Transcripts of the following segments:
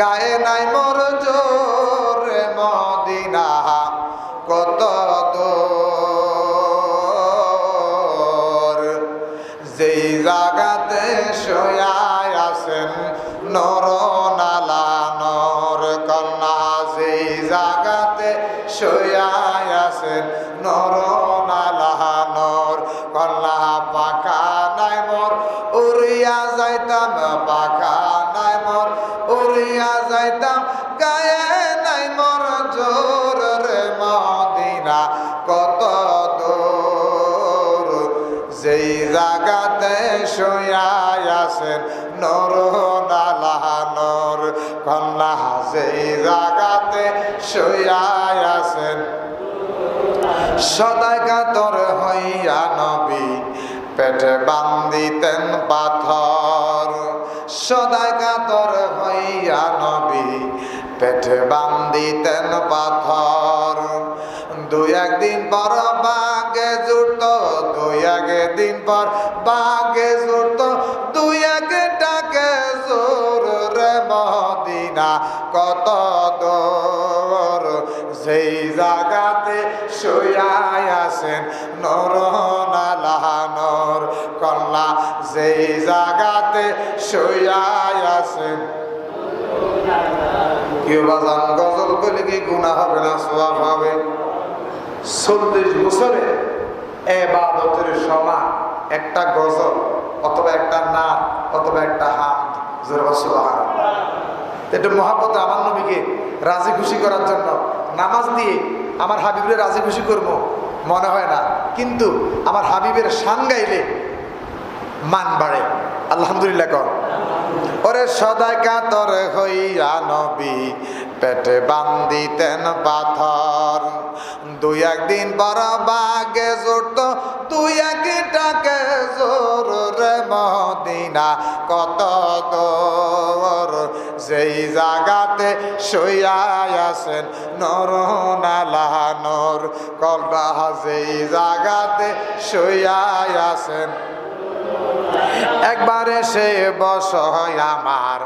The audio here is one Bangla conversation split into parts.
গায়ে নাই মোর জোর মদিনা, কত দূর। যেই জাগাতে শোয়ায় আছেন নর নালা, নর কন্যা, যেই জাগাতে শোয়ায় আছেন নর যেই জাগাতে শুয়াই আছেন, নর নালানর কন্যা, যেই জাগাতে শুয়াই আছেন। সদাই কাতর হইয়া নবী, পেটে বান্দিতেন পাথর। সদাই কাতর হইয়া নবী, পেটে বান্দিতেন পাথর। একদিন পর বাগে জুড়ত, দুই একদিন পর বাগে জুড়ত। দুই একটাকে জোর রে মদিনা, কত দূর। যেই জাগাতে শুয়াই আছেন নর নালানর কল্লা, যেই জাগাতে শুয়াই আছেন। কেউ বাজান গজল করলে কি গুণা হবে না, সোয়াব হবে? চল্লিশ বছরে এবাদতের সমান একটা গজল অথবা একটা নাম অথবা একটা হাত। একটু মহাব্বত আমার নবীকে রাজি খুশি করার জন্য। নামাজ দিয়ে আমার হাবিবের রাজি খুশি করব, মনে হয় না। কিন্তু আমার হাবিবের শান গাইলে মান বাড়ে। আলহামদুলিল্লাহ কর ওরে সদাই কাতর হইয়া নবী, পেটে বান্দিতেন পাথর। দুই একদিন পর বাগে জোরত দুই একটাকে জোর মদিনা। কত দোর যেই জাগাতে শুয়াই আছেন, নর নালানর কলরা যেই জাগাতে শুয়াই আছেন। একবার এসে বস আমার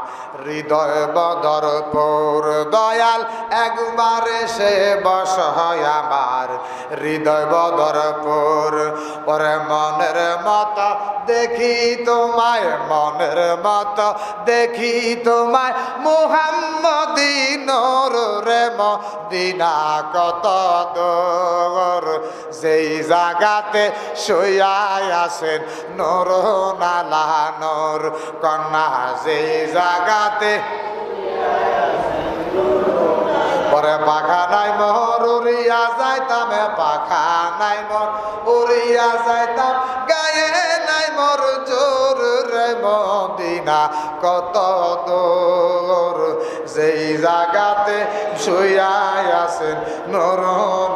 হৃদয় বদরপুর দয়াল। একবার এসে বস আমার হৃদয় বদরপুর ওরে মনের মত দেখি তোমায়, মনের মত দেখি তোমায়। মুহাম্মদি নোর রে মদিনা, কত দূর। যেই জাগাতে শুয়াই আছেন নোর নালানোর কন্যা যেই জাগাতে। পরে পাখা নাই মোর উড়িয়া যাইতাম পাখা নাই মোর উড়িয়া যাইতাম। গায়ে নাই মোর জোর রে মদিনা, কত দূর। যেই জাগাতে শুয়াই আছেন নর নালা নর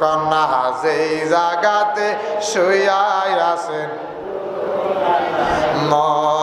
কন্যা যেই জাগাতে শুয়াই আছেন। মর